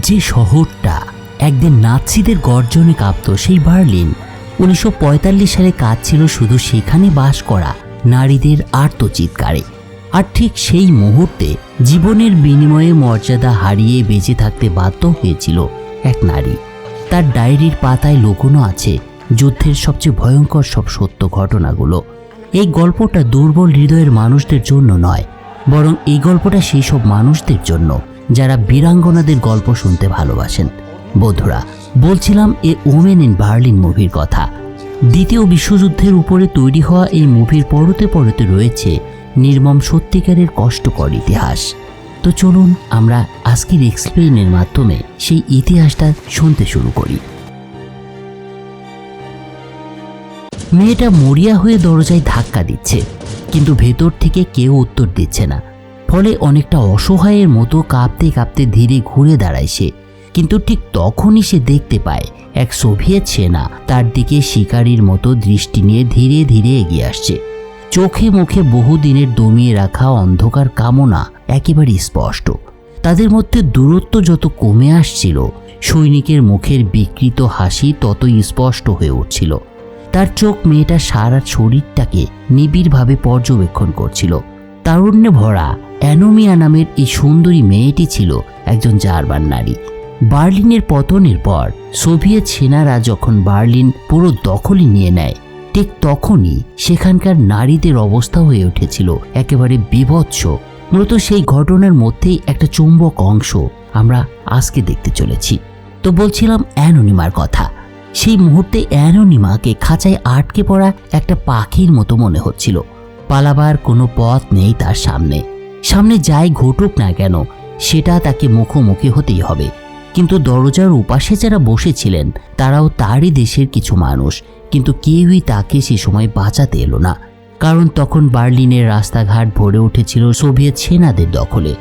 যে শহরটা একদিন নাৎসিদের গর্জনে কাঁপত, সেই বার্লিন উনিশশো পঁয়তাল্লিশ সালে কাজ ছিল শুধু সেখানে বাস করা, নারীদের আর্তচিৎকারে আর ঠিক সেই মুহূর্তে জীবনের বিনিময়ে মর্যাদা হারিয়ে বেঁচে থাকতে বাধ্য হয়েছিল এক নারী। তার ডায়েরির পাতায় লুকোনো আছে যুদ্ধের সবচেয়ে ভয়ঙ্কর সব সত্য ঘটনাগুলো। এই গল্পটা দুর্বল হৃদয়ের মানুষদের জন্য নয়, বরং এই গল্পটা সেই সব মানুষদের জন্য। যারা বীরাঙ্গনাদের গল্প শুনতে ভালোবাসেন। বন্ধুরা, বলছিলাম এ ওমেন ইন বার্লিন মুভির কথা। দ্বিতীয় বিশ্বযুদ্ধের উপরে তৈরি হওয়া এই মুভির পরতে পরতে রয়েছে নির্মম সত্যিকারের কষ্টকর ইতিহাস। তো চলুন আমরা আজকের এক্সপ্লেনের মাধ্যমে সেই ইতিহাসটা শুনতে শুরু করি। মেয়েটা মরিয়া হয়ে দরজায় ধাক্কা দিচ্ছে, কিন্তু ভেতর থেকে কেউ উত্তর দিচ্ছে না। ফলে অনেকটা অসহায়ের মতো কাঁপতে কাঁপতে ধীরে ঘুরে দাঁড়ায় সে। কিন্তু ঠিক তখনই সে দেখতে পায়, এক সোভিয়েত সেনা তার দিকে শিকারীর মতো দৃষ্টি নিয়ে ধীরে ধীরে এগিয়ে আসছে। চোখে মুখে বহুদিনের দমিয়ে রাখা অন্ধকার কামনা একেবারে স্পষ্ট। তাদের মধ্যে দূরত্ব যত কমে আসছিল, সৈনিকের মুখের বিকৃত হাসি ততই স্পষ্ট হয়ে উঠছিল। তার চোখ মেয়েটা সারা শরীরটাকে নিবিড়ভাবে পর্যবেক্ষণ করছিল। তারুণ্যে ভরা অ্যানোমিয়া নামের এই সুন্দরী মেয়েটি ছিল একজন জার্মান নারী। বার্লিনের পতনের পর সোভিয়েত সেনারা যখন বার্লিন পুরো দখলই নিয়ে নেয়, ঠিক তখনই সেখানকার নারীদের অবস্থা হয়ে উঠেছিল একেবারে বিভৎস। মূলত সেই ঘটনার মধ্যেই একটা চুম্বক অংশ আমরা আজকে দেখতে চলেছি। তো বলছিলাম অ্যানোনিমার কথা। সেই মুহূর্তে অ্যানোনিমাকে খাঁচায় আটকে পড়া একটা পাখির মতো মনে হচ্ছিল। পালাবার কোনো পথ নেই তার সামনে। সামনে যাই ঘটুক না কেন, সেটা তাকে মুখোমুখি হতেই হবে। কিন্তু দরজার উপাসে যারা বসেছিলেন, তারাও তারই দেশের কিছু মানুষ, কিন্তু কেউই তাকে সে সময় বাঁচাতে এলো না। কারণ তখন বার্লিনের রাস্তাঘাট ভরে উঠেছিল সোভিয়েত সেনাদের দখলে।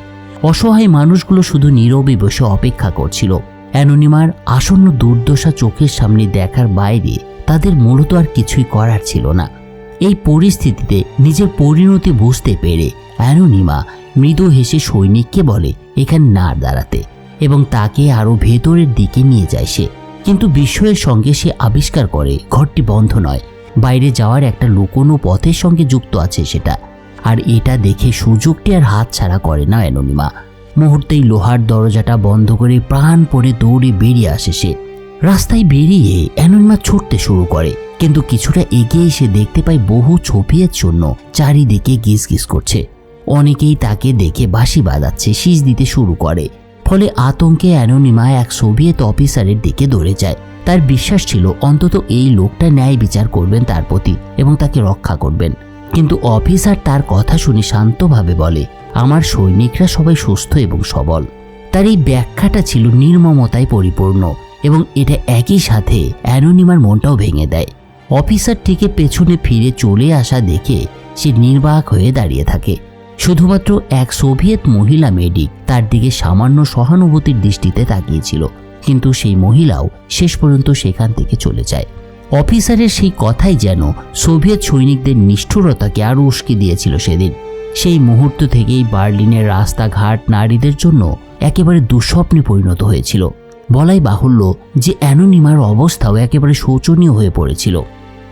অসহায় মানুষগুলো শুধু নীরবে বসে অপেক্ষা করছিল। অ্যানোনিমার আসন্ন দুর্দশা চোখের সামনে দেখার বাইরে তাদের মূলত আর কিছুই করার ছিল না। এই পরিস্থিতিতে নিজের পরিণতি বুঝতে পেরে অ্যানোনিমা মৃদু হেসে সৈনিককে বলে, এখানে না দাঁড়াতে। এবং তাকে আরও ভেতরের দিকে নিয়ে যায় সে। কিন্তু বিস্ময়ের সঙ্গে সে আবিষ্কার করে, ঘরটি বন্ধ নয়। বাইরে যাওয়ার একটা লুকোনো পথের সঙ্গে যুক্ত আছে সেটা। আর এটা দেখে সুযোগটি আর হাত ছাড়া করে না অ্যানোনিমা। মুহূর্তেই লোহার দরজাটা বন্ধ করে প্রাণ পরে দৌড়ে বেরিয়ে আসে সে। রাস্তায় বেরিয়ে অ্যানোনিমা ছুটতে শুরু করে। কিন্তু কিছুটা এগিয়ে এসে দেখতে পায় বহু ছপিয়ের জন্য চারিদিকে গিজ গিজ করছে। অনেকেই তাকে দেখে বাঁশি বাজাচ্ছে, শীষ দিতে শুরু করে। ফলে আতঙ্কে অ্যানোনিমা এক সোভিয়েত অফিসারের দিকে দৌড়ে যায়। তার বিশ্বাস ছিল অন্তত এই লোকটা ন্যায় বিচার করবেন তার প্রতি এবং তাকে রক্ষা করবেন। কিন্তু অফিসার তার কথা শুনে শান্তভাবে বলে, আমার সৈনিকরা সবাই সুস্থ এবং সবল। তার এই ব্যাখ্যাটা ছিল নির্মমতায় পরিপূর্ণ এবং এটা একই সাথে অ্যানোনিমার মনটাও ভেঙে দেয়। অফিসারটিকে পেছনে ফিরে চলে আসা দেখে সে নির্বাক হয়ে দাঁড়িয়ে থাকে। শুধুমাত্র এক সোভিয়েত মহিলা মেডিক তার দিকে সামান্য সহানুভূতির দৃষ্টিতে তাকিয়েছিল, কিন্তু সেই মহিলাও শেষ পর্যন্ত সেখান থেকে চলে যায়। অফিসারের সেই কথাই যেন সোভিয়েত সৈনিকদের নিষ্ঠুরতাকে আরও উস্কে দিয়েছিল সেদিন। সেই মুহূর্ত থেকেই বার্লিনের রাস্তাঘাট নারীদের জন্য একেবারে দুঃস্বপ্নে পরিণত হয়েছিল। বলাই বাহুল্য যে অ্যানোনিমার অবস্থাও একেবারে শোচনীয় হয়ে পড়েছিল।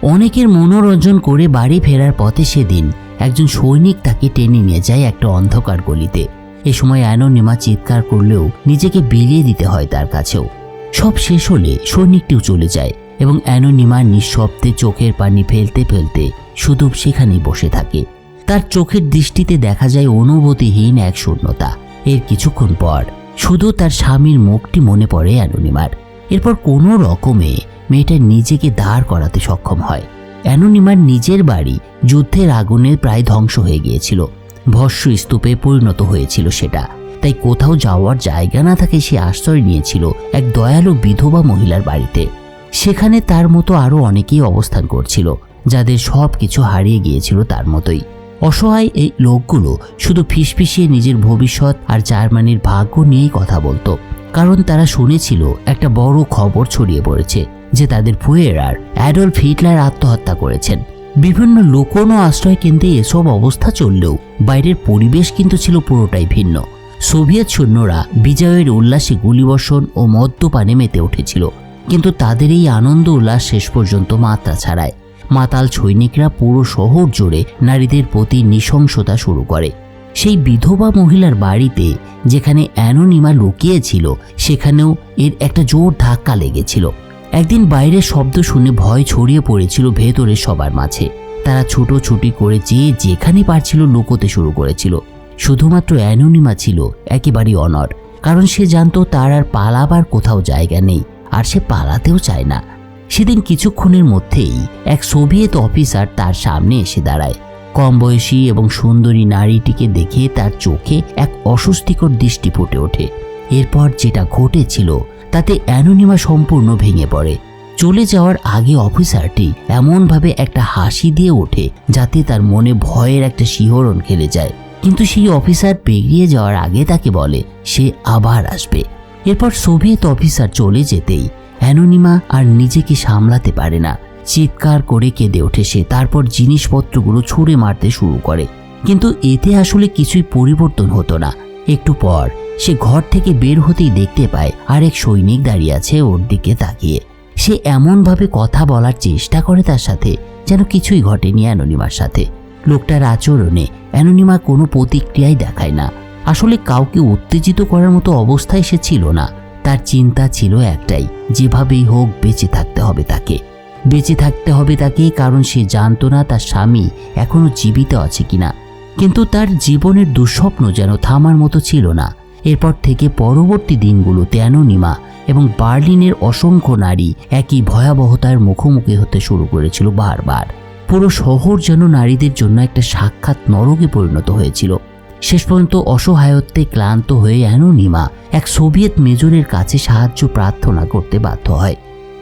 অনেকের মনোরঞ্জন করে বাড়ি ফেরার পথে সেদিন একজন সৈনিক তাকে টেনে নিয়ে যায় একটা অন্ধকার গলিতে। এ সময় অ্যানোনিমা চিৎকার করলেও নিজেকে বিলিয়ে দিতে হয় তার কাছেও। সব শেষ হলে সৈনিকটিও চলে যায় এবং অ্যানোনিমা নিঃশব্দে চোখের পানি ফেলতে ফেলতে শুধু সেখানেই বসে থাকে। তার চোখের দৃষ্টিতে দেখা যায় অনুভূতিহীন এক শূন্যতা। এর কিছুক্ষণ পর শুধু তার স্বামীর মুখটি মনে পড়ে অ্যানোনিমার। এরপর কোনো রকমে মেয়েটা নিজেকে দাঁড় করাতে সক্ষম হয়। অ্যানোনিমার নিজের বাড়ি যুদ্ধের আগুনে প্রায় ধ্বংস হয়ে গিয়েছিল। ভস্য স্তূপে পরিণত হয়েছিল সেটা। তাই কোথাও যাওয়ার জায়গা না থাকে সে আশ্রয় নিয়েছিল এক দয়ালু বিধবা মহিলার বাড়িতে। সেখানে তার মতো আরও অনেকেই অবস্থান করছিল, যাদের সব কিছু হারিয়ে গিয়েছিল তার মতোই। অসহায় এই লোকগুলো শুধু ফিসফিসিয়ে নিজের ভবিষ্যৎ আর জার্মানির ভাগ্য নিয়েই কথা বলতো, কারণ তারা শুনেছিল একটা বড় খবর ছড়িয়ে পড়েছে। যে তাদের ফুয়েরার অ্যাডলফ হিটলার আত্মহত্যা করেছেন। বিভিন্ন লুকোনো আশ্রয় কেন্দ্রে এসব অবস্থা চললেও বাইরের পরিবেশ কিন্তু ছিল পুরোটাই ভিন্ন। সোভিয়েত সৈন্যরা বিজয়ের উল্লাসে গুলিবর্ষণ ও মদ্যপানে মেতে উঠেছিল। কিন্তু তাদের এই আনন্দ উল্লাস শেষ পর্যন্ত মাত্রা ছাড়ায়। মাতাল সৈনিকরা পুরো শহর জুড়ে নারীদের প্রতি নৃশংসতা শুরু করে। সেই বিধবা মহিলার বাড়িতে যেখানে অ্যানোনিমা লুকিয়েছিল, সেখানেও এর একটা জোর ধাক্কা লেগেছিল। একদিন বাইরের শব্দ শুনে ভয় ছড়িয়ে পড়েছিল ভেতরে সবার মাঝে। তারা ছুটোছুটি করে যে যেখানে পারছিল লুকোতে শুরু করেছিল। শুধুমাত্র অ্যানোনিমা ছিল, একেবারেই অনর কারণ সে জানতো তার আর পালাবার কোথাও জায়গা নেই, আর সে পালাতেও চায় না। সেদিন কিছুক্ষণের মধ্যেই এক সোভিয়েত অফিসার তার সামনে এসে দাঁড়ায়। কম বয়সী এবং সুন্দরী নারীটিকে দেখে তার চোখে এক অস্বস্তিকর দৃষ্টি ফুটে ওঠে। এরপর যেটা ঘটেছিল তাতে অ্যানোনিমা সম্পূর্ণ ভেঙে পড়ে। চলে যাওয়ার আগে অফিসারটি এমনভাবে একটা হাসি দিয়ে ওঠে, যাতে তার মনে ভয়ের একটা শিহরণ খেলে যায়। কিন্তু সেই অফিসার পেরিয়ে যাওয়ার আগে তাকে বলে, সে আবার আসবে। এরপর সোভিয়েত অফিসার চলে যেতেই অ্যানোনিমা আর নিজেকে সামলাতে পারে না। চিৎকার করে কেঁদে ওঠে সে, তারপর জিনিসপত্রগুলো ছুঁড়ে মারতে শুরু করে। কিন্তু এতে আসলে কিছুই পরিবর্তন হতো না। একটু পর সে ঘর থেকে বের হতেই দেখতে পায় আরেক সৈনিক দাঁড়িয়ে আছে ওর দিকে তাকিয়ে। সে এমনভাবে কথা বলার চেষ্টা করে তার সাথে, যেন কিছুই ঘটেনি অ্যানোনিমার সাথে। লোকটার আচরণে অ্যানোনিমা কোনো প্রতিক্রিয়াই দেখায় না। আসলে কাউকে উত্তেজিত করার মতো অবস্থায় সে ছিল না। তার চিন্তা ছিল একটাই, যেভাবেই হোক বেঁচে থাকতে হবে তাকে। বেঁচে থাকতে হবে তাকে কারণ সে জানতো না তার স্বামী এখনও জীবিত আছে কিনা। কিন্তু তার জীবনের দুঃস্বপ্ন যেন থামার মতো ছিল না। এরপর থেকে পরবর্তী দিনগুলোতে অ্যানোনিমা এবং বার্লিনের অসংখ্য নারী একই ভয়াবহতার মুখোমুখি হতে শুরু করেছিল বারবার। পুরো শহর যেন নারীদের জন্য একটা সাক্ষাৎ নরকে পরিণত হয়েছিল। শেষ পর্যন্ত অসহায়ত্বে ক্লান্ত হয়ে অ্যানোনিমা এক সোভিয়েত মেজরের কাছে সাহায্য প্রার্থনা করতে বাধ্য হয়।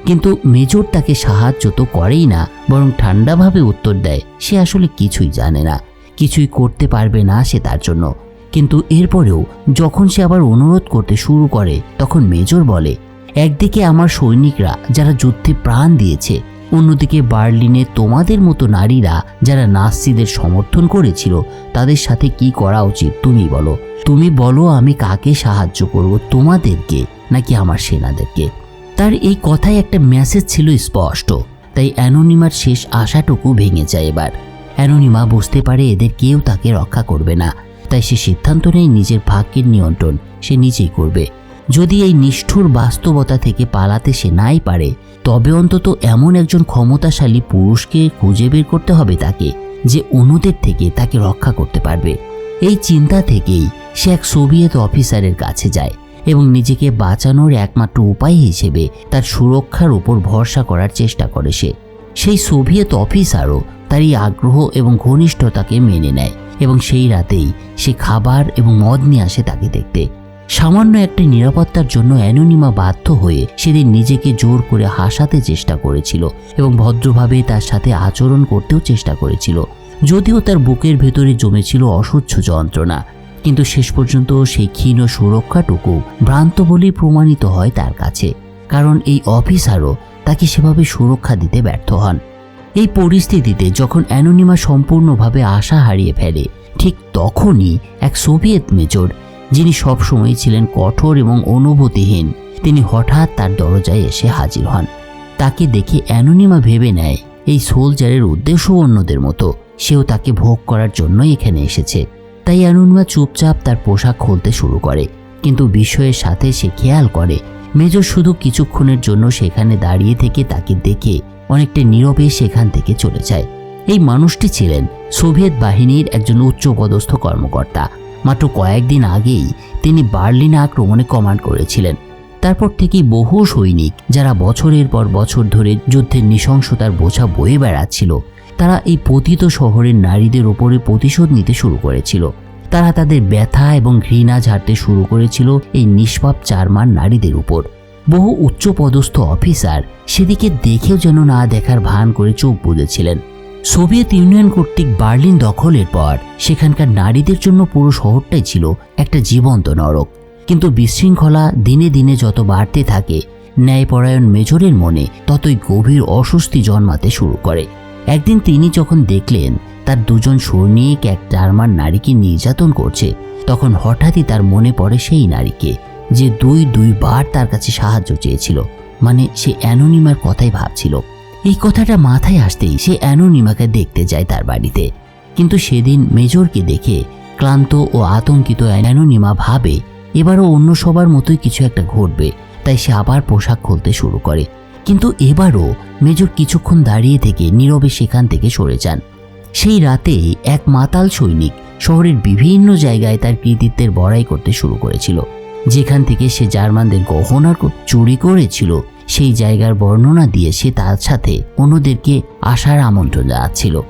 কিন্তু মেজর তাকে সাহায্য তো করেই না, বরং ঠান্ডাভাবে উত্তর দেয়, সে আসলে কিছুই জানে না। কিছুই করতে পারবে না সে তার জন্য। কিন্তু এরপরেও যখন সে আবার অনুরোধ করতে শুরু করে, তখন মেজর বলে, একদিকে আমার সৈনিকরা যারা যুদ্ধে প্রাণ দিয়েছে, অন্যদিকে বার্লিনে তোমাদের মতো নারীরা যারা নাসিদের সমর্থন করেছিল, তাদের সাথে কি করা উচিত তুমি বলো। তুমি বলো আমি কাকে সাহায্য করব, তোমাদেরকে নাকি আমার সেনাদেরকে? তার এই কথায় একটা মেসেজ ছিল স্পষ্ট, তাই অ্যানোনিমার শেষ আশাটুকু ভেঙে যায় এবার। অ্যানোনিমা বুঝতে পারে এদের কেউ তাকে রক্ষা করবে না। তাই সে সিদ্ধান্ত নেয় নিজের ভাগ্যের নিয়ন্ত্রণ সে নিজেই করবে। যদি এই নিষ্ঠুর বাস্তবতা থেকে পালাতে সে নাই পারে, তবে অন্তত এমন একজন ক্ষমতাশালী পুরুষকে খুঁজে বের করতে হবে তাকে, যে অন্যদের থেকে তাকে রক্ষা করতে পারবে। এই চিন্তা থেকেই সে এক সোভিয়েত অফিসারের কাছে যায় এবং নিজেকে বাঁচানোর একমাত্র উপায় হিসেবে তার সুরক্ষার উপর ভরসা করার চেষ্টা করে সে। সেই সোভিয়েত অফিসারও তার এই আগ্রহ এবং ঘনিষ্ঠতাকে মেনে নেয় এবং সেই রাতেই সে খাবার এবং মদ নিয়ে আসে তাকে দেখতে। সামান্য একটি নিরাপত্তার জন্য অ্যানোনিমা বাধ্য হয়ে সেদিন নিজেকে জোর করে হাসাতে চেষ্টা করেছিল এবং ভদ্রভাবে তার সাথে আচরণ করতেও চেষ্টা করেছিল। যদিও তার বুকের ভেতরে জমেছিল অসহ্য যন্ত্রণা, কিন্তু শেষ পর্যন্ত সেই ক্ষীণ সুরক্ষাটুকু ভ্রান্ত বলেই প্রমাণিত হয় তার কাছে। কারণ এই অফিসারও তাকে সেভাবে সুরক্ষা দিতে ব্যর্থ হন। এই পরিস্থিতিতে যখন অ্যানোনিমা সম্পূর্ণভাবে আশা হারিয়ে ফেলে, ঠিক তখনই এক সোভিয়েত মেজর, যিনি সবসময় ছিলেন কঠোর এবং অনুভূতিহীন, তিনি হঠাৎ তার দরজায় এসে হাজির হন। তাকে দেখে অ্যানোনিমা ভেবে নেয়, এই সোলজারের উদ্দেশ্য অন্যদের মতো, সেও তাকে ভোগ করার জন্য এখানে এসেছে। তাই অ্যানোনিমা চুপচাপ তার পোশাক খুলতে শুরু করে, কিন্তু বিষয়ের সাথে সে খেয়াল করে মেজর শুধু কিছুক্ষণের জন্য সেখানে দাঁড়িয়ে থেকে তাকে দেখে অনেকটা নীরবে সেখান থেকে চলে যায়। এই মানুষটি ছিলেন সোভিয়েত বাহিনীর একজন উচ্চপদস্থ কর্মকর্তা। মাত্র কয়েকদিন আগেই তিনি বার্লিন আক্রমণে কমান্ড করেছিলেন। তারপর থেকেই বহু সৈনিক, যারা বছরের পর বছর ধরে যুদ্ধের নৃশংসতার বোঝা বয়ে বেড়াচ্ছিল, তারা এই পতিত শহরের নারীদের ওপরে প্রতিশোধ নিতে শুরু করেছিল। তারা তাদের ব্যথা এবং ঘৃণা ঝাড়তে শুরু করেছিল এই নিষ্পাপ চারমান নারীদের উপর। বহু উচ্চপদস্থ অফিসার সেদিকে দেখেও যেন না দেখার ভান করে চোখ বুঝেছিলেন সোভিয়েত ইউনিয়ন কর্তৃক বার্লিন দখলের পর সেখানকার নারীদের জন্য পুরো শহরটাই ছিল একটা জীবন্ত নরক। কিন্তু বিশৃঙ্খলা দিনে দিনে যত বাড়তে থাকে, ন্যায়পরায়ণ মেজরের মনে ততই গভীর অস্বস্তি জন্মাতে শুরু করে। একদিন তিনি যখন দেখলেন তার দুজন সৈনিক এক জার্মান নারীকে নির্যাতন করছে, তখন হঠাৎই তার মনে পড়ে সেই নারীকে, যে দুই দুইবার তার কাছে সাহায্য চেয়েছিল। মানে সে অ্যানোনিমার কথাই ভাবছিল। এই কথাটা মাথায় আসতেই সে অ্যানোনিমাকে দেখতে যায় তার বাড়িতে। কিন্তু সেদিন মেজরকে দেখে ক্লান্ত ও আতঙ্কিত অ্যানোনিমা ভাবে, এবারও অন্য সবার মতোই কিছু একটা ঘটবে, তাই সে আবার পোশাক খুলতে শুরু করে। কিন্তু এবারও মেজর কিছুক্ষণ দাঁড়িয়ে থেকে নীরবে সেখান থেকে সরে যান। সেই রাতে এক মাতাল সৈনিক শহরের বিভিন্ন জায়গায় তার কৃতিত্বের বড়াই করতে শুরু করেছিল। যেখান থেকে সে জার্মানদের গহনা চুরি করেছিল, সেই জায়গার বর্ণনা দিয়ে সে তার সাথে অন্যদেরকে আসার আমন্ত্রণ জানাচ্ছিল।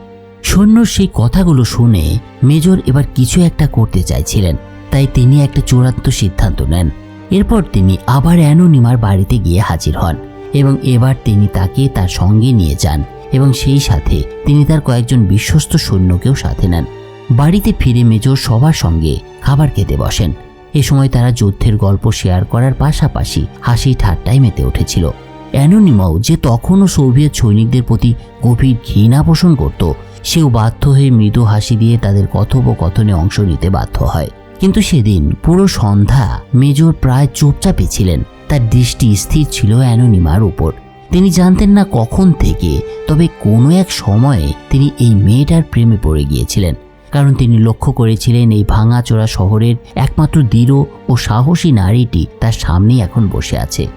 সৈন্য সেই কথাগুলো শুনে মেজর এবার কিছু একটা করতে চাইছিলেন, তাই তিনি একটা চূড়ান্ত সিদ্ধান্ত নেন। এরপর তিনি আবার অ্যানোনিমার বাড়িতে গিয়ে হাজির হন। এবং এবার তিনি তাকে তার সঙ্গে নিয়ে যান এবং সেই সাথে তিনি তার কয়েকজন বিশ্বস্ত সৈন্যকেও সাথে নেন। বাড়িতে ফিরে মেজর সবার সঙ্গে খাবার খেতে বসেন। এ সময় তারা যুদ্ধের গল্প শেয়ার করার পাশাপাশি হাসি ঠাট্টায় মেতে উঠেছিল। অ্যানোনিমাও যে তখনও সোভিয়েত সৈনিকদের প্রতি গভীর ঘৃণা পোষণ করত, সেও বাধ্য হয়ে মৃদু হাসি দিয়ে তাদের কথোপকথনে অংশ নিতে বাধ্য হয়। কিন্তু সেদিন পুরো সন্ধ্যা মেজর প্রায় চুপচাপই ছিলেন। তার দৃষ্টি স্থির ছিল অ্যানোনিমার উপর। তিনি জানতেন না কখন থেকে, তবে কোনো এক সময়ে তিনি এই মেয়েটার প্রেমে পড়ে গিয়েছিলেন। কারণ তিনি লক্ষ্য করেছিলেন এই ভাঙাচোরা শহরের একমাত্র দৃঢ় ও সাহসী নারীটি তার সামনেই এখন বসে আছে।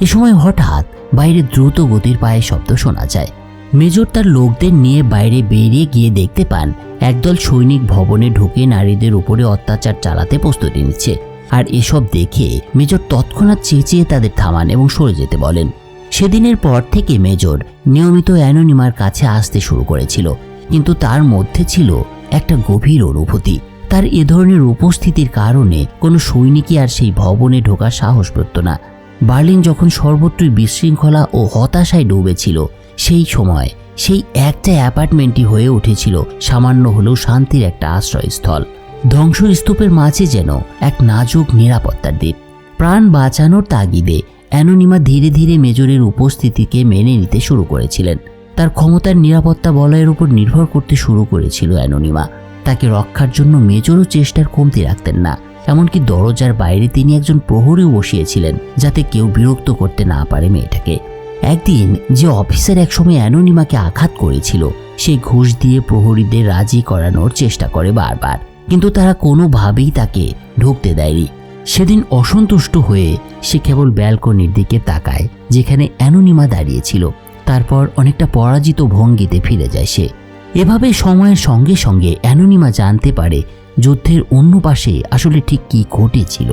এ সময় হঠাৎ বাইরে দ্রুত গতির পায়ে শব্দ শোনা যায়। মেজর তার লোকদের নিয়ে বাইরে বেরিয়ে গিয়ে দেখতে পান, একদল সৈনিক ভবনে ঢুকে নারীদের উপরে অত্যাচার চালাতে প্রস্তুতি নিচ্ছে। আর এসব দেখে মেজর তৎক্ষণাৎ চেঁচিয়ে তাদের থামান এবং সরে যেতে বলেন। সেদিনের পর থেকে মেজর নিয়মিত অ্যানোনিমার কাছে আসতে শুরু করেছিল, কিন্তু তার মধ্যে ছিল একটা গভীর অনুভূতি। তার এ ধরনের উপস্থিতির কারণে কোনো সৈনিকই আর সেই ভবনে ঢোকার সাহস পেত না। বার্লিন যখন সর্বত্রই বিশৃঙ্খলা ও হতাশায় ডুবেছিল, সেই সময় সেই একটা অ্যাপার্টমেন্টই হয়ে উঠেছিল, সামান্য হলেও শান্তির একটা আশ্রয়স্থল। ধ্বংসস্তূপের মাঝে যেন এক নাজুক নিরাপত্তার দ্বীপ। প্রাণ বাঁচানোর তাগিদে অ্যানোনিমা ধীরে ধীরে মেজরের উপস্থিতিকে মেনে নিতে শুরু করেছিলেন। তার ক্ষমতার নিরাপত্তা বলয়ের উপর নির্ভর করতে শুরু করেছিল অ্যানোনিমা। তাকে রক্ষার জন্য মেজরও চেষ্টার কমতি রাখতেন না, এমনকি দরজার বাইরে তিনি একজন প্রহরীও বসিয়েছিলেন, যাতে কেউ বিরক্ত করতে না পারে মেয়েটাকে। একদিন যে অফিসার একসময় অ্যানোনিমাকে আঘাত করেছিল সেই ঘুষ দিয়ে প্রহরীদের রাজি করানোর চেষ্টা করে বারবার। কিন্তু তারা কোনোভাবেই তাকে ঢুকতে দেয়নি। সেদিন অসন্তুষ্ট হয়ে সে কেবল ব্যালকনির দিকে তাকায়, যেখানে অ্যানোনিমা দাঁড়িয়েছিল তারপর অনেকটা পরাজিত ভঙ্গিতে ফিরে যায় সে। এভাবে সময়ের সঙ্গে সঙ্গে অ্যানোনিমা জানতে পারে যুদ্ধের অন্য পাশে আসলে ঠিক কী ঘটেছিল।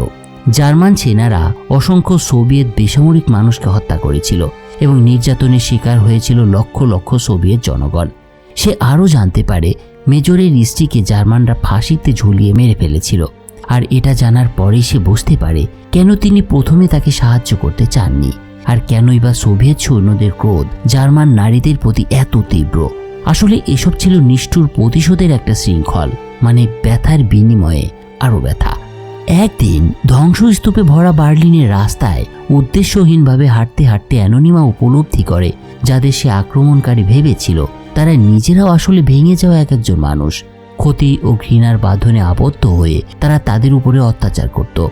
জার্মান সেনারা অসংখ্য সোভিয়েত বেসামরিক মানুষকে হত্যা করেছিল এবং নির্যাতনের শিকার হয়েছিল লক্ষ লক্ষ সোভিয়েত জনগণ। সে আরও জানতে পারে মেজরের স্ত্রীকে জার্মানরা ফাঁসিতে ঝুলিয়ে মেরে ফেলেছিল। আর এটা জানার পরেই সে বুঝতে পারে কেন তিনি প্রথমে তাকে সাহায্য করতে চাননি। আর কেনই বা সোভিয়েত সৈন্যদের ক্রোধ জার্মান নারীদের প্রতি এত তীব্র? আসলে এসব ছিল নিষ্ঠুর প্রতিশোধের একটা শৃঙ্খল মানে ব্যথার বিনিময়ে আরও ব্যথা। একদিন ধ্বংসস্তূপে ভরা বার্লিনের রাস্তায় উদ্দেশ্যহীনভাবে হাঁটতে হাঁটতে অ্যানোনিমা উপলব্ধি করে, যাদের সে আক্রমণকারী ভেবেছিল তারা নিজেরাও আসলে ভেঙে যাওয়া এক একজন মানুষ। ক্ষতি ও ঘৃণার বাঁধনে আবদ্ধ হয়ে তারা তাদের উপরে অত্যাচার করত।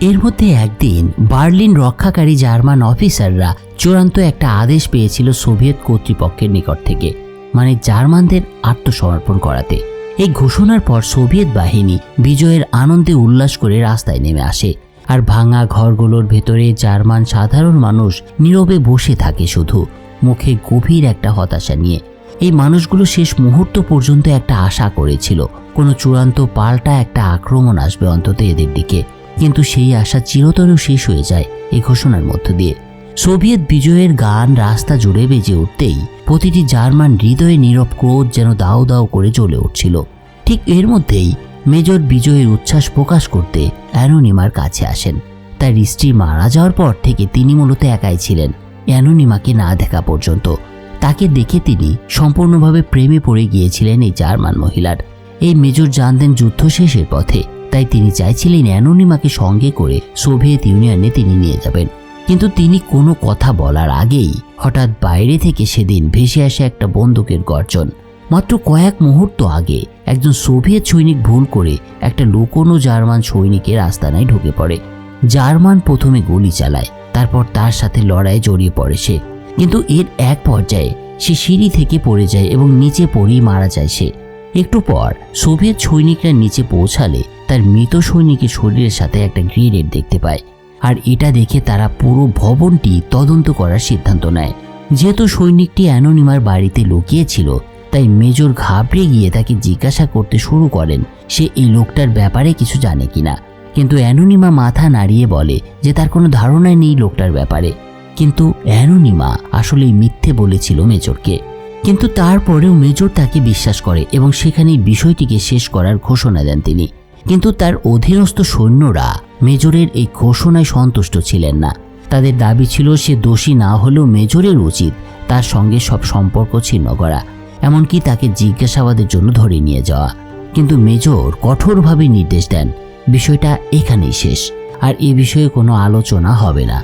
এর মধ্যে একদিন বার্লিন রক্ষাকারী জার্মান অফিসাররা চূড়ান্ত একটা আদেশ পেয়েছিল সোভিয়েত কর্তৃপক্ষের নিকট থেকে মানে জার্মানদের আত্মসমর্পণ করাতে। এই ঘোষণার পর সোভিয়েত বাহিনী বিজয়ের আনন্দে উল্লাস করে রাস্তায় নেমে আসে আর ভাঙা ঘরগুলোর ভেতরে জার্মান সাধারণ মানুষ নীরবে বসে থাকে শুধু, মুখে গভীর একটা হতাশা নিয়ে। এই মানুষগুলো শেষ মুহূর্ত পর্যন্ত একটা আশা করেছিল। কোনো চূড়ান্ত পাল্টা একটা আক্রমণ আসবে অন্তত এদের দিকে। কিন্তু সেই আশা চিরতরেও শেষ হয়ে যায় এই ঘোষণার মধ্য দিয়ে। সোভিয়েত বিজয়ের গান রাস্তা জুড়ে বেজে উঠতেই প্রতিটি জার্মান হৃদয়ে নীরব ক্রোধ যেন দাও দাও করে জ্বলে উঠছিল। ঠিক এর মধ্যেই মেজর বিজয়ের উচ্ছ্বাস প্রকাশ করতে অ্যানোনিমার কাছে আসেন। তার স্ত্রী মারা যাওয়ার পর থেকে তিনি মূলত একাই ছিলেন। অ্যানোনিমাকে না দেখা পর্যন্ত তাকে দেখে তিনি সম্পূর্ণভাবে প্রেমে পড়ে গিয়েছিলেন এই জার্মান মহিলার। এই মেজর জানতেন যুদ্ধ শেষের পথে, তাই তিনি চাইছিলেন অ্যানোনিমাকে সঙ্গে করে সোভিয়েত ইউনিয়নে তিনি নিয়ে যাবেন। কিন্তু তিনি কোনো কথা বলার আগেই হঠাৎ বাইরে থেকে সেদিন ভেসে আসে একটা বন্দুকের গর্জন। মাত্র কয়েক মুহূর্ত আগে একজন সোভিয়েত সৈনিক ভুল করে একটা লুকোনো জার্মান সৈনিকের আস্তানায় ঢুকে পড়ে। জার্মান প্রথমে গুলি চালায়, তারপর তার সাথে লড়াইয়ে জড়িয়ে পড়ে সে। কিন্তু এর এক পর্যায়ে সে সিঁড়ি থেকে পড়ে যায় এবং নিচে পড়েই মারা যায় সে। একটু পর সোভিয়েত সৈনিকরা নিচে পৌঁছালে তার মৃত সৈনিকের শরীরের সাথে একটা গ্রেনেড দেখতে পায়। আর এটা দেখে তারা পুরো ভবনটি তদন্ত করার সিদ্ধান্ত নেয়। যেহেতু সৈনিকটি অ্যানোনিমার বাড়িতে লুকিয়েছিল, তাই মেজর ঘাবড়ে গিয়ে তাকে জিজ্ঞাসা করতে শুরু করেন, সে এই লোকটার ব্যাপারে কিছু জানে কিনা? কিন্তু অ্যানোনিমা মাথা নাড়িয়ে বলে যে তার কোনো ধারণা নেই লোকটার ব্যাপারে। কিন্তু অ্যানোনিমা আসলেই মিথ্যে বলেছিল মেজরকে। কিন্তু তারপরেও মেজর তাকে বিশ্বাস করে এবং সেখানেই বিষয়টিকে শেষ করার ঘোষণা দেন তিনি। কিন্তু তার অধীনস্থ সৈন্যরা মেজরের এই ঘোষণায় সন্তুষ্ট ছিলেন না। তাদের দাবি ছিল সে দোষী না হলেও মেজরের উচিত তার সঙ্গে সব সম্পর্ক ছিন্ন করা, এমনকি তাকে জিজ্ঞাসাবাদের জন্য ধরে নিয়ে যাওয়া। কিন্তু মেজর কঠোরভাবে নির্দেশ দেন, বিষয়টা এখানেই শেষ, আর এ বিষয়ে কোনো আলোচনা হবে না।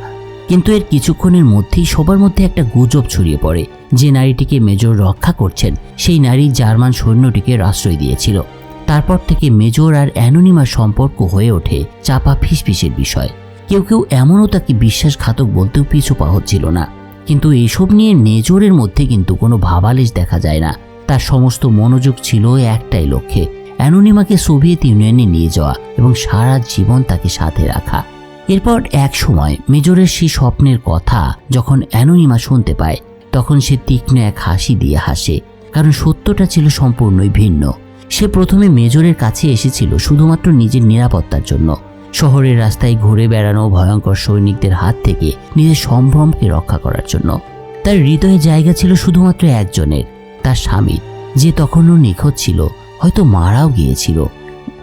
কিন্তু এর কিছুক্ষণের মধ্যেই সবার মধ্যে একটা গুজব ছড়িয়ে পড়ে। যে নারীটিকে মেজর রক্ষা করছেন, সেই নারী জার্মান সৈন্যটিকে আশ্রয় দিয়েছিল। তারপর থেকে মেজর আর অ্যানোনিমার সম্পর্ক হয়ে ওঠে চাপা ফিসফিসের বিষয়। কেউ কেউ এমনও তাকে বিশ্বাসঘাতক বলতেও পিছু পা হচ্ছিল না। কিন্তু এসব নিয়ে মেজরের মধ্যে কিন্তু কোনো ভাবালেশ দেখা যায় না। তার সমস্ত মনোযোগ ছিল একটাই লক্ষ্যে, অ্যানোনিমাকে সোভিয়েত ইউনিয়নে নিয়ে যাওয়া এবং সারা জীবন তাকে সাথে রাখা। এরপর এক সময় মেজরের সেই স্বপ্নের কথা যখন অ্যানোনিমা শুনতে পায়, তখন সে তীক্ষ্ণ এক হাসি দিয়ে হাসে, কারণ সত্যটা ছিল সম্পূর্ণই ভিন্ন। সে প্রথমে মেজরের কাছে এসেছিল শুধুমাত্র নিজের নিরাপত্তার জন্য। শহরের রাস্তায় ঘুরে বেড়ানো ভয়ঙ্কর সৈনিকদের হাত থেকে নিজের সম্ভ্রমকে রক্ষা করার জন্য। তার হৃদয়ে জায়গা ছিল শুধুমাত্র একজনের, তার স্বামী, যে তখনও নিখোঁজ ছিল, হয়তো মারাও গিয়েছিল।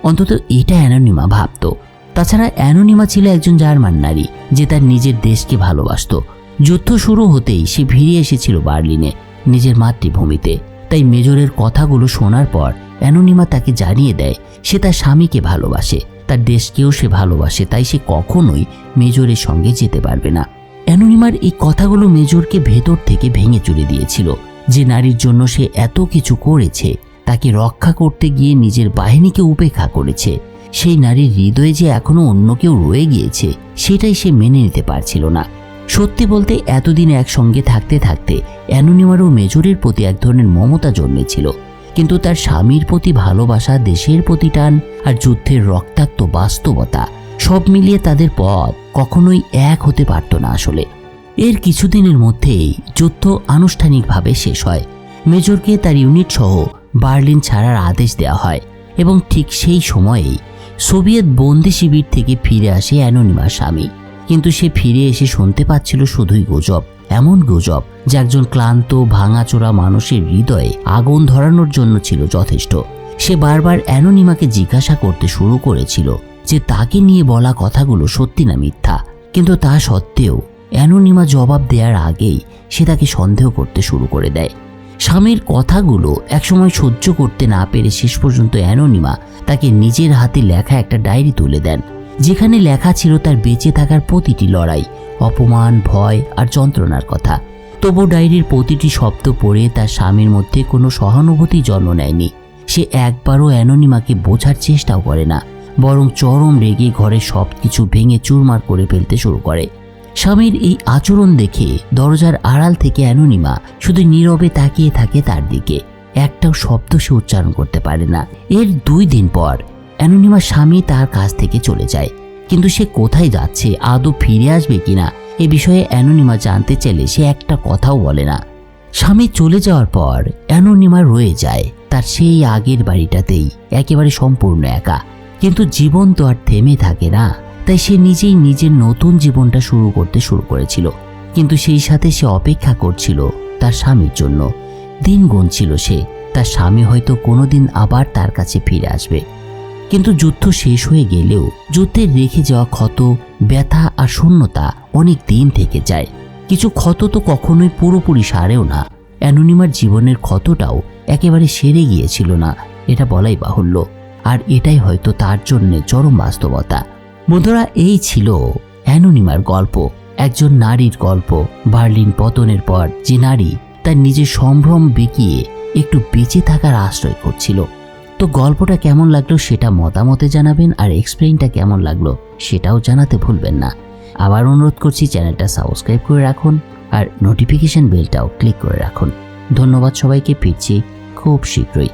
অন্তত এটা অ্যানোনিমা ভাবত। তাছাড়া অ্যানোনিমা ছিল একজন জার্মান নারী, যে তার নিজের দেশকে ভালোবাসত। যুদ্ধ শুরু হতেই সে ফিরে এসেছিল বার্লিনে, নিজের মাতৃভূমিতে। তাই মেজরের কথাগুলো শোনার পর অ্যানোনিমা তাকে জানিয়ে দেয়, সে তার স্বামীকে ভালোবাসে, তার দেশকেও সে ভালোবাসে, তাই সে কখনোই মেজরের সঙ্গে যেতে পারবে না। অ্যানোনিমার এই কথাগুলো মেজরকে ভেতর থেকে ভেঙে চুরে দিয়েছিল, যে নারীর জন্য সে এত কিছু করেছে, তাকে রক্ষা করতে গিয়ে নিজের বাহিনীকে উপেক্ষা করেছে। সেই নারীর হৃদয়ে যে এখনও অন্য কেউ রয়ে গিয়েছে, সেটাই সে মেনে নিতে পারছিল না। সত্যি বলতে, এতদিন একসঙ্গে থাকতে থাকতে অ্যানোনিমারও মেজরের প্রতি এক ধরনের মমতা জন্মেছিল। কিন্তু তার স্বামীর প্রতি ভালোবাসা, দেশের প্রতি টান আর যুদ্ধের রক্তাক্ত বাস্তবতা সব মিলিয়ে তাদের পথ কখনোই এক হতে পারত না আসলে। এর কিছুদিনের মধ্যেই যুদ্ধ আনুষ্ঠানিকভাবে শেষ হয়। মেজরকে তার ইউনিট সহ বার্লিন ছাড়ার আদেশ দেওয়া হয় এবং ঠিক সেই সময়েই সোভিয়েত বন্দি শিবির থেকে ফিরে আসে অ্যানোনিমার স্বামী। কিন্তু সে ফিরে এসে শুনতে পাচ্ছিল শুধুই গুজব, এমন গুজব যা একজন ক্লান্ত, ভাঙাচোরা মানুষের হৃদয়ে আগুন ধরানোর জন্য ছিল যথেষ্ট। সে বারবার অ্যানোনিমাকে জিজ্ঞাসা করতে শুরু করেছিল যে তাকে নিয়ে বলা কথাগুলো সত্যি না মিথ্যা। কিন্তু তা সত্ত্বেও অ্যানোনিমা জবাব দেওয়ার আগেই সে তাকে সন্দেহ করতে শুরু করে দেয়। স্বামীর কথাগুলো একসময় সহ্য করতে না পেরে শেষ পর্যন্ত অ্যানোনিমা তাকে নিজের হাতে লেখা একটা ডায়েরি তুলে দেন, যেখানে লেখা ছিল তার বেঁচে থাকার প্রতিটি লড়াই, অপমান, ভয় আর যন্ত্রণার কথা। তবু ডায়েরির প্রতিটি শব্দ পড়ে তার স্বামীর মধ্যে কোনো সহানুভূতি জন্ম নেয়নি। সে একবারও অ্যানোনিমাকে বোঝার চেষ্টাও করে না, বরং চরম রেগে ঘরে সব কিছু ভেঙে চুরমার করে ফেলতে শুরু করে। স্বামীর এই আচরণ দেখে দরজার আড়াল থেকে অ্যানোনিমা শুধু নীরবে তাকিয়ে থাকে তার দিকে। একটাও শব্দ সে উচ্চারণ করতে পারে না। এর দুই দিন পর অ্যানোনিমা স্বামী তার কাছ থেকে চলে যায়। কিন্তু সে কোথায় যাচ্ছে, আদৌ ফিরে আসবে কিনা, এ বিষয়ে অ্যানোনিমা জানতে চাইলে সে একটা কথাও বলে না। স্বামী চলে যাওয়ার পর অ্যানোনিমা রয়ে যায়। তার সেই আগের বাড়িটাতেই, একেবারে সম্পূর্ণ একা। কিন্তু জীবন তো আর থেমে থাকে না। তাই সে নিজেই নিজের নতুন জীবনটা শুরু করতে শুরু করেছিল। কিন্তু সেই সাথে সে অপেক্ষা করছিল তার স্বামীর জন্য। দিন গুনছিল সে, তার স্বামী হয়তো কোনোদিন আবার তার কাছে ফিরে আসবে। কিন্তু যুদ্ধ শেষ হয়ে গেলেও যুদ্ধের রেখে যাওয়া ক্ষত, ব্যথা আর শূন্যতা অনেক দিন থেকে যায়। কিছু ক্ষত তো কখনোই পুরোপুরি সারেও না। অ্যানোনিমার জীবনের ক্ষতটাও একেবারে সেরে গিয়েছিল না, এটা বলাই বাহুল্য। আর এটাই হয়তো তার জন্যে চরম বাস্তবতা। বন্ধুরা এই ছিল অ্যানোনিমার গল্প, একজন নারীর গল্প। বার্লিন পতনের পর যে নারী তার নিজের সম্ভ্রম বিকিয়ে একটু বেঁচে থাকার আশ্রয় করছিল। তো গল্পটা কেমন লাগল সেটা মতামতে জানাবেন আর এক্সপ্লেইনটা কেমন লাগল সেটাও জানাতে ভুলবেন না। আবার অনুরোধ করছি চ্যানেলটা সাবস্ক্রাইব করে রাখুন আর নোটিফিকেশন বেলটাও ক্লিক করে রাখুন। ধন্যবাদ সবাইকে, ফিরছি খুব শীঘ্রই।